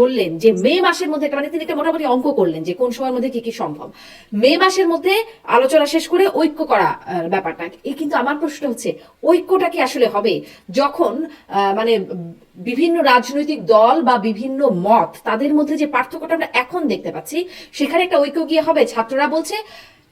বললেন যে মে মাসের মধ্যে মানে তিনি একটা মোটামুটি অঙ্ক করলেন যে কোন সময়ের মধ্যে কি কি সম্ভব। মে মাসের মধ্যে আলোচনা শেষ করে ঐক্য করা ব্যাপারটা। এই কিন্তু আমার প্রশ্ন হচ্ছে, ঐক্যটা কি আসলে হবে? যখন মানে বিভিন্ন রাজনৈতিক দল বা বিভিন্ন মত, তাদের মধ্যে যে পার্থক্যটা আমরা এখন দেখতে পাচ্ছি, সেখানে একটা ঐক্য গিয়ে হবে। ছাত্ররা বলছে,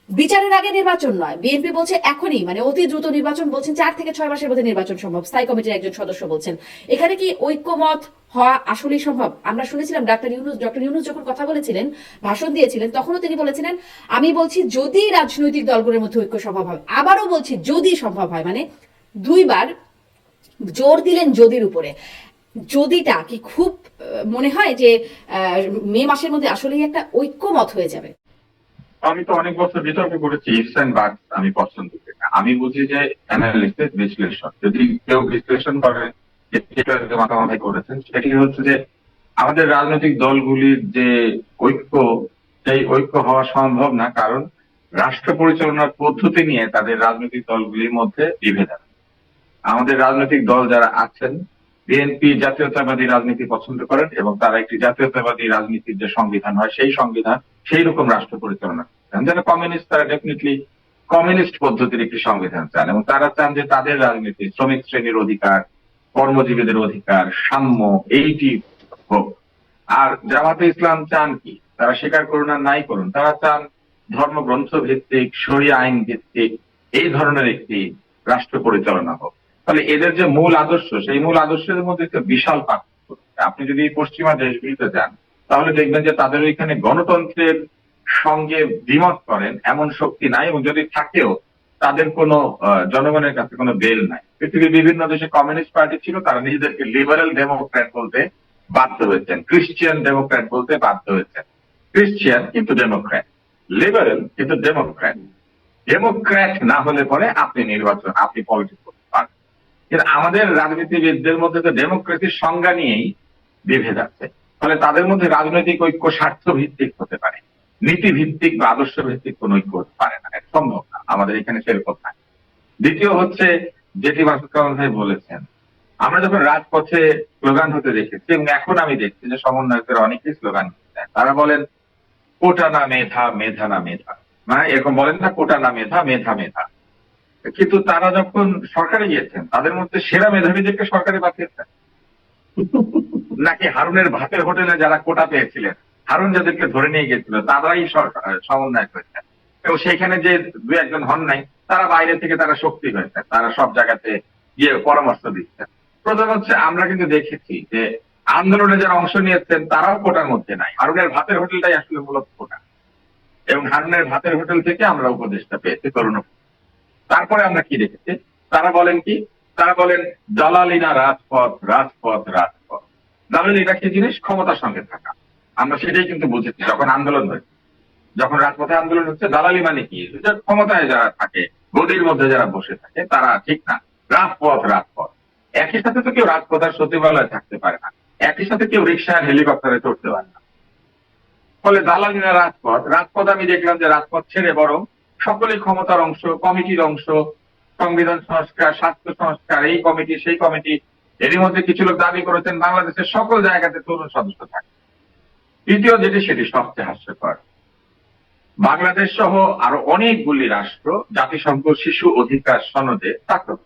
বিচারের আগে নির্বাচন নয়। বিএনপি বলছে, এখনই মানে অতি দ্রুত নির্বাচন বলছেন, চার থেকে ছয় মাসের মধ্যে নির্বাচন সম্ভব। স্থায়ী কমিটির একজন সদস্য বলছেন। এখানে কি ঐক্যমত হওয়া আসলেই সম্ভব। আমরা শুনেছিলাম ডাক্তার ইউনুস ডক্টর ইউনুস যখন কথা বলেছিলেন, ভাষণ দিয়েছিলেন, তখনও তিনি বলেছিলেন, আমি বলছি যদি রাজনৈতিক দলগুলোর মধ্যে ঐক্য সম্ভব হয়। আবারও বলছি যদি সম্ভব হয় মানে দুইবার জোর দিলেন যদির উপরে। যদিটা কি খুব মনে হয় যে মে মাসের মধ্যে আসলেই একটা ঐক্যমত হয়ে যাবে? আমি তো অনেক বছর বিতর্ক করেছি ইফস অ্যান্ড আমি পছন্দ করি আমি বুঝি যে অ্যানালিসিস বিশ্লেষণ। যদি কেউ বিশ্লেষণ করে যেটা করেছেন সেটি হচ্ছে যে আমাদের রাজনৈতিক দলগুলির যে ঐক্য, সেই ঐক্য হওয়া সম্ভব না, কারণ রাষ্ট্র পরিচালনার পদ্ধতি নিয়ে তাদের রাজনৈতিক দলগুলির মধ্যে বিভেদ। আমাদের রাজনৈতিক দল যারা আছেন বিএনপি জাতীয়তাবাদী রাজনীতি পছন্দ করেন এবং তারা একটি জাতীয়তাবাদী রাজনীতির যে সংবিধান হয়, সেই সংবিধান সেই রকম রাষ্ট্র পরিচালনা যারা কমিউনিস্ট তারা ডেফিনেটলি কমিউনিস্ট পদ্ধতির একটি সংবিধান চান এবং তারা চান যে তাদের রাজনীতি শ্রমিক শ্রেণির অধিকার কর্মজীবীদের অধিকার, সাম্য, এইটি হোক। আর জামাতে ইসলাম চান কি? তারা স্বীকার করুন আর নাই করুন। তারা চান ধর্মগ্রন্থ ভিত্তিক সরিয়া আইন ভিত্তিক, এই ধরনের একটি রাষ্ট্র পরিচালনা হোক। তাহলে এদের যে মূল আদর্শ, সেই মূল আদর্শের মধ্যে একটা বিশাল পার্থক্য। আপনি যদি পশ্চিমা দেশগুলিতে যান, তাহলে দেখবেন যে তাদের ওইখানে গণতন্ত্রের সঙ্গে দ্বিমত করেন এমন শক্তি নাই এবং যদি থাকেও তাদের কোনো জনগণের কাছে কোনো বেল নাই। পৃথিবীর বিভিন্ন দেশে কমিউনিস্ট পার্টি ছিল, তারা নিজেদেরকে লিবারেল ডেমোক্র্যাট বলতে বাধ্য হয়েছেন ক্রিশ্চিয়ান ডেমোক্র্যাট বলতে বাধ্য হয়েছেন। ক্রিশ্চিয়ান কিন্তু ডেমোক্র্যাট লিবারেল কিন্তু ডেমোক্র্যাট ডেমোক্র্যাট না হলে পরে আপনি নির্বাচন, আপনি পলিটিক্স করতে পারেন কিন্তু আমাদের রাজনীতিবিদদের মধ্যে তো ডেমোক্রেসির সংজ্ঞা নিয়েই বিভেদ আছে। ফলে তাদের মধ্যে রাজনৈতিক ঐক্য স্বার্থ ভিত্তিক হতে পারে। নীতি ভিত্তিক বা আদর্শ ভিত্তিক কোন ঐক্য হতে পারে না। সম্ভব না। আমাদের এখানে সেরকম না দ্বিতীয় হচ্ছে, যেটি মাসুদ ভাই বলেছেন, আমরা যখন রাজপথে স্লোগান হতে দেখেছি এবং এখন আমি দেখছি যে সমন্বয়কের অনেকেই স্লোগান তারা বলেন, কোটা না মেধা মেধা না মেধা। মানে এরকম বলেন না, কোটা না মেধা মেধা মেধা। কিন্তু তারা যখন সরকারে গিয়েছেন, তাদের মধ্যে সেরা মেধাবীদেরকে সরকারে পাঠিয়েছেন। নাকি হারুনের ভাতের হোটেলে যারা কোটা পেয়েছিলেন? হারুন যাদেরকে ধরে নিয়ে গেছিল তারাই সমন্বয় করেছেন এবং সেখানে যে দু একজন হন নাই, তারা বাইরে থেকে তারা শক্তি হয়েছে, তারা সব জায়গাতে গিয়ে পরামর্শ দিচ্ছেন প্রথম হচ্ছে, আমরা কিন্তু দেখেছি যে আন্দোলনে যারা অংশ নিয়েছেন, তারাও কোটার মধ্যে নাই। হারুনের ভাতের হোটেলটাই আসলে মূলত কোটা। এবং হারুনের ভাতের হোটেল থেকে আমরা উপদেশটা পেয়েছি, তরুণ তারপরে আমরা কি দেখেছি? তারা বলেন কি? তারা বলেন দালালিনা রাজপথ রাজপথ রাজপথ। দালালিটা কি জিনিস? ক্ষমতার সঙ্গে থাকা। আমরা সেটাই কিন্তু বুঝেছি, যখন আন্দোলন হয়েছে যখন রাজপথে আন্দোলন হচ্ছে, দালালি মানে কি? ক্ষমতায় যারা থাকে, গদির মধ্যে যারা বসে থাকে, তারা ঠিক না। রাজপথ রাজপথ। একই সাথে তো কেউ রাজপথ আর সচিবালয়ে থাকতে পারে না। একই সাথে কেউ রিক্সা হেলিকপ্টারে চড়তে পারে না। ফলে দালালি না রাজপথ রাজপথ আমি দেখলাম যে রাজপথ ছেড়ে বরং সকলেই ক্ষমতার অংশ, কমিটির অংশ, সংবিধান সংস্কার, স্বাস্থ্য সংস্কার, এই কমিটি, সেই কমিটি, এরই মধ্যে কিছু লোক দাবি করেছেন, বাংলাদেশের সকল জায়গাতে তরুণ সদস্য থাকে। তৃতীয় যেটি, সেটি সবচেয়ে হাস্যকর। বাংলাদেশ সহ আরও অনেকগুলি রাষ্ট্র জাতিসংঘ শিশু অধিকার সনদে স্বাক্ষর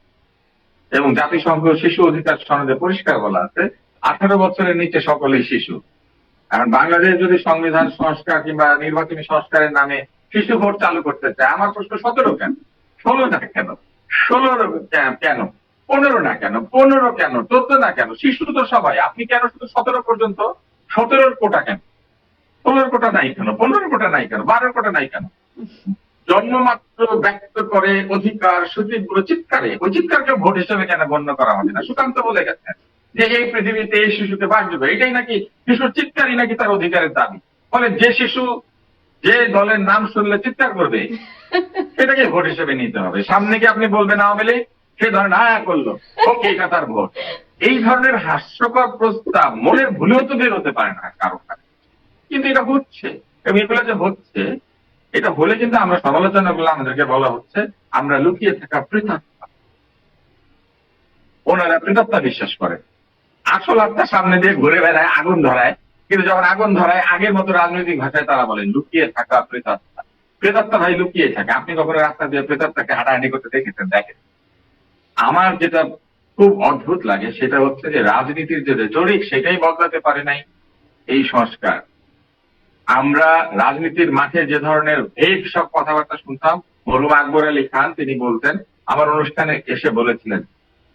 এবং জাতিসংঘ শিশু অধিকার সনদে পরিষ্কার বলা আছে, আঠারো বছরের নিচে সকলেই শিশু। এখন বাংলাদেশ যদি সংবিধান সংস্কার কিংবা নির্বাচনী সংস্কারের নামে শিশু ভোট চালু করতে চায়, আমার প্রশ্ন সতেরো কেন? ষোলো না কেন? ষোলো কেন? পনেরো না কেন? পনেরো কেন? চোদ্দ না কেন? শিশু তো সবাই। আপনি কেন শুধু সতেরো পর্যন্ত? সতেরোর কোটা কেন? ষোলোর কোটা নাই কেন? পনেরো কোটা নাই কেন? বারোর কোটা নাই কেন? জন্মমাত্র ব্যক্ত করে অধিকার সুযোগগুলো চিৎকারে। ওই চিৎকারকে ভোট হিসেবে কেন গণ্য করা হবে না? সুকান্ত বলে গেছেন যে এই পৃথিবীতে এই শিশুকে বাস দেবে। এটাই নাকি শিশুর চিৎকারই নাকি তার অধিকারের দাবি? ফলে যে শিশু যে দলের নাম শুনলে চিৎকার করবে, সেটাকে ভোট হিসেবে নিতে হবে। সামনে কি আপনি বলবেন আওয়ামী লীগ? সে ধরেন হ্যাঁ করল। ওকে, এটা তার ভোট। এই ধরনের হাস্যকর প্রস্তাব মনের ভুলেও তো বের হতে পারে না কারও কাছে। কিন্তু এটা হচ্ছে। এবং এগুলো যে হচ্ছে এটা হলে কিন্তু আমরা সমালোচনা গুলো আমাদেরকে বলা হচ্ছে, আমরা লুকিয়ে থাকা পৃথকতা ওনারা পৃথকতা বিশ্বাস করে। আসল আত্মা সামনে দিয়ে ঘুরে বেড়ায়, আগুন ধরায়। কিন্তু যখন আগুন ধরায়, আগের মতো রাজনৈতিক ভাষায় তারা বলেন লুকিয়ে থাকা প্রেতাত্মা প্রেতাত্মা ভাই লুকিয়ে থাকে। আপনি কখনো রাস্তা দিয়ে প্রেতাত্মাকে হাঁটাহাঁটি করতে দেখেছেন? দেখেন। আমার যেটা খুব অদ্ভুত লাগে, সেটা হচ্ছে যে রাজনীতির যে রেটরিক সেটাই বদলাতে পারে নাই এই সংস্কার। আমরা রাজনীতির মাঠে যে ধরনের ভেগ সব কথাবার্তা শুনতাম মরুম আকবর আলী খান, তিনি বলতেন, আমার অনুষ্ঠানে এসে বলেছিলেন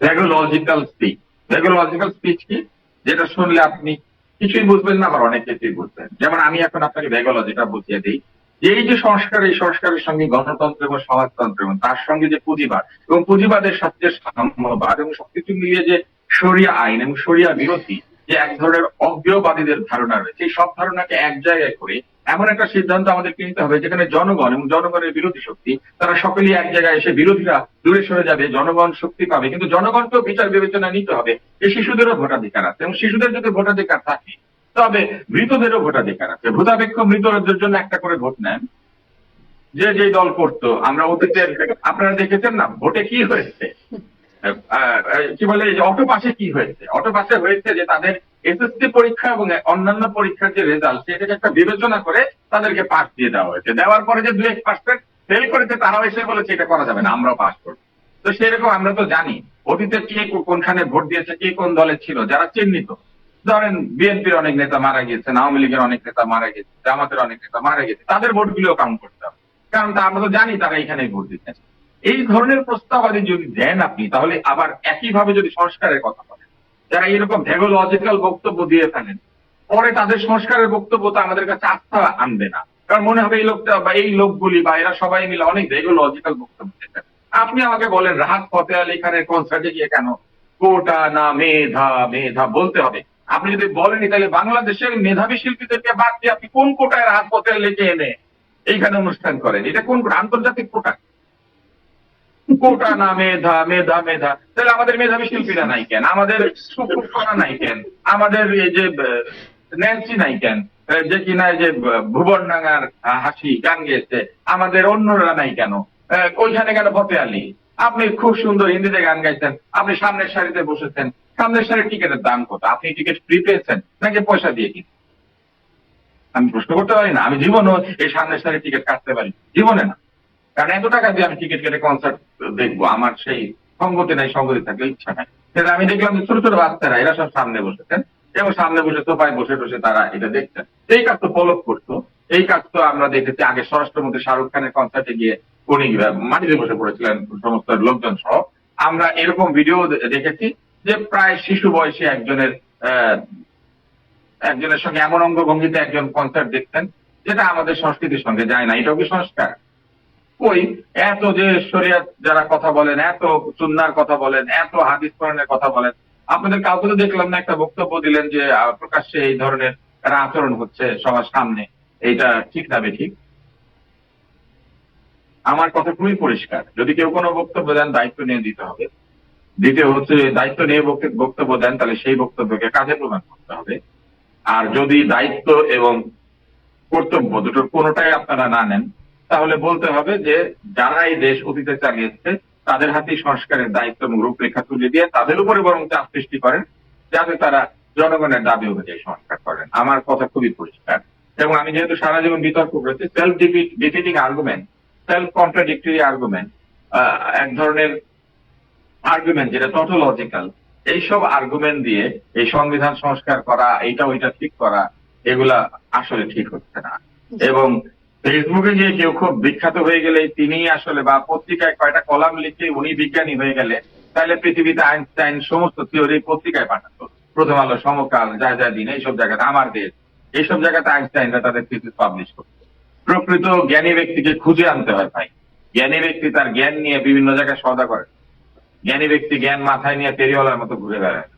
ভেগোলজিক্যাল স্পিচ ভেগোলজিক্যাল স্পিচ কি? যেটা শুনলে আপনি কিছুই বুঝবেন না, আবার অনেক কিছুই বুঝবেন। যেমন আমি এখন আপনাকে ভেগোলজিটা বুঝিয়ে দিই, যে এই যে সংস্কার, এই সংস্কারের সঙ্গে গণতন্ত্র এবং সমাজতন্ত্র এবং তার সঙ্গে যে পুঁজিবাদ এবং পুঁজিবাদের সাথে সাম্যবাদ এবং সবকিছু মিলিয়ে যে সরিয়া আইন এবং সরিয়া বিরোধী যে এক ধরনের অজ্ঞবাদীদের ধারণা রয়েছে। এই সব ধারণাকে এক জায়গায় করে এমন একটা সিদ্ধান্ত আমাদেরকে নিতে হবে, যেখানে জনগণ এবং জনগণের বিরোধী শক্তি, তারা সকলেই এক জায়গায় এসে বিরোধীরা দূরে সরে যাবে, জনগণ শক্তি পাবে। কিন্তু জনগণকেও বিচার বিবেচনা নিতে হবে যে শিশুদেরও ভোটাধিকার আছে এবং শিশুদের যদি ভোটাধিকার থাকে, তবে মৃতদেরও ভোটাধিকার আছে। ভূতাপেক্ষ মৃতদের জন্য একটা করে ভোট নেন। যে যে দল করতো, আমরা অতীতে আপনারা দেখেছেন না? ভোটে কি হয়েছে? কি বলে অটো পাশে কি হয়েছে? অটো পাশে হয়েছে যে তাদের এসএসসি পরীক্ষা এবং অন্যান্য পরীক্ষার যে রেজাল্ট সেটাকে একটা বিবেচনা করে তাদেরকে পাস দিয়ে দেওয়া হয়েছে। দেওয়ার পরে যে দু এক পার্সেন্ট ফেল করেছে, তারাও এসে বলেছে, এটা করা যাবে না, আমরাও পাস করব। তো সেরকম আমরা তো জানি, অতীতে কে কোনখানে ভোট দিয়েছে, কে কোন দলে ছিল, যারা চিহ্নিত। ধরেন, বিএনপির অনেক নেতা মারা গিয়েছেন, আওয়ামী লীগের অনেক নেতা মারা গেছে জামাতের অনেক নেতা মারা গেছে তাদের ভোটগুলো কাউন্ট করতে হবে। কারণ আমরা তো জানি তারা এখানে ভোট দিচ্ছেন এই ধরনের প্রস্তাব প্রস্তাবাদি যদি দেন আপনি, তাহলে আবার একইভাবে যদি সংস্কারের কথা বলেন, যারা এরকম ভেগোলজিক্যাল বক্তব্য দিয়ে থাকেন পরে তাদের সংস্কারের বক্তব্য তো আমাদের কাছে আস্থা আনবে না। কারণ মনে হবে এই লোকটা বা এই লোকগুলি বা এরা সবাই মিলে অনেক ভেগোলজিক্যাল বক্তব্য দিচ্ছেন আপনি আমাকে বলেন, রাহাত ফতে আলী খানের কনসার্টে গিয়ে কেন কোটা না মেধা মেধা বলতে হবে? আপনি যদি বলেনি তাহলে বাংলাদেশের মেধাবী শিল্পীদেরকে বাদ দিয়ে আপনি কোন কোটায় রাহাত ফতে আলীকে এনে এইখানে অনুষ্ঠান করেন? এটা কোন? আন্তর্জাতিক কোটা? কোটা মেধা মেধা মেধা। তাহলে আমাদের মেধাবী শিল্পীরা নাই কেন? আমাদের নাই কেন? আমাদের যে ন্যান্সি নাই কেন? যে কিনা যে ভুবন ডাঙ্গার হাসি, গান গেয়েছে, আমাদের অন্যরা নাই কেন? ওইখানে কেন ফতে আলী? আপনি খুব সুন্দর হিন্দিতে গান গাইছেন, আপনি সামনের সারিতে বসেছেন, সামনের সারির টিকিটের দাম কত? আপনি টিকিট ফ্রি পেয়েছেন, নাকি পয়সা দিয়ে কিনে আমি প্রশ্ন করতে পারি না, আমি জীবনও এই সামনের সারির টিকিট কাটতে পারি, জীবনে না। কারণ এত টাকা দিয়ে আমি টিকিট কেটে কনসার্ট দেখব, আমার সেই সঙ্গতি নাই, সঙ্গতি থাকলে ইচ্ছা নাই। কিন্তু আমি দেখলাম ছোট ছোট বাচ্চারা, এরা সব সামনে বসেছেন এবং সামনে বসে সোফায় বসে বসে তারা এটা দেখছেন এই কাজ তো পলক করতো। এই কাজ তো আমরা দেখেছি আগে স্বরাষ্ট্রমন্ত্রী শাহরুখ খানের কনসার্টে গিয়ে উনি মাটিতে বসে পড়েছিলেন সমস্ত লোকজন সহ। আমরা এরকম ভিডিও দেখেছি যে প্রায় শিশু বয়সে একজনের একজনের সঙ্গে এমন অঙ্গভঙ্গিতে একজন কনসার্ট দেখতেন, যেটা আমাদের সংস্কৃতির সঙ্গে যায় না। এটাও কি সংস্কার? ওই এত যে শরিয়াত যারা কথা বলেন, এত সুন্নার কথা বলেন, এত হাদিস কোরআনের কথা বলেন, আপনাদের কাউকে তো দেখলাম না, একটা বক্তব্য দিলেন যে প্রকাশ্যে এই ধরনের একটা আচরণ হচ্ছে সবার সামনে। এইটা ঠিক না ঠিক আমার কথা খুবই পরিষ্কার। যদি কেউ কোনো বক্তব্য দেন, দায়িত্ব নিয়ে দিতে হবে। দ্বিতীয় হচ্ছে, দায়িত্ব নিয়ে বক্তব্য দেন, তাহলে সেই বক্তব্যকে কাজে প্রমাণ করতে হবে। আর যদি দায়িত্ব এবং কর্তব্য দুটোর কোনোটাই আপনারা না নেন তাহলে বলতে হবে যে যারা এই দেশ অতীতে চালিয়েছে তাদের হাতেই সংস্কারের দায়িত্ব এবং রূপরেখা তুলে দিয়ে তাদের উপরে বরং চাপ সৃষ্টি করেন যাতে তারা জনগণের দাবি অনুযায়ী সংস্কার করেন। আমার কথা খুবই পরিষ্কার। এবং আমি যেহেতু সারা জীবন বিতর্ক করেছি self defeating argument self contradictory argument এক ধরনের আর্গুমেন্ট যেটা টটোলজিক্যাল এইসব আর্গুমেন্ট দিয়ে এই সংবিধান সংস্কার করা এইটা ওইটা ঠিক করা এগুলা আসলে ঠিক হচ্ছে না। এবং ফেসবুকে গিয়ে কেউ খুব বিখ্যাত হয়ে গেলে তিনি আসলে, বা পত্রিকায় কয়টা কলাম লিখে উনি বিজ্ঞানী হয়ে গেলে, তাহলে পৃথিবীতে আইনস্টাইন সমস্ত থিওরি পত্রিকায় পাঠাতো। প্রথম আলো, সমকাল, যা যা দিন, এইসব জায়গাতে, আমার দেশ, এইসব জায়গাতে আইনস্টাইনরা তাদের থিসিস পাবলিশ করতো। প্রকৃত জ্ঞানী ব্যক্তিকে খুঁজে আনতে হয় ভাই। জ্ঞানী ব্যক্তি তার জ্ঞান নিয়ে বিভিন্ন জায়গায় সদা করে। জ্ঞানী ব্যক্তি জ্ঞান মাথায় নিয়ে ফেরিওয়ালার মতো ঘুরে বেড়ায়।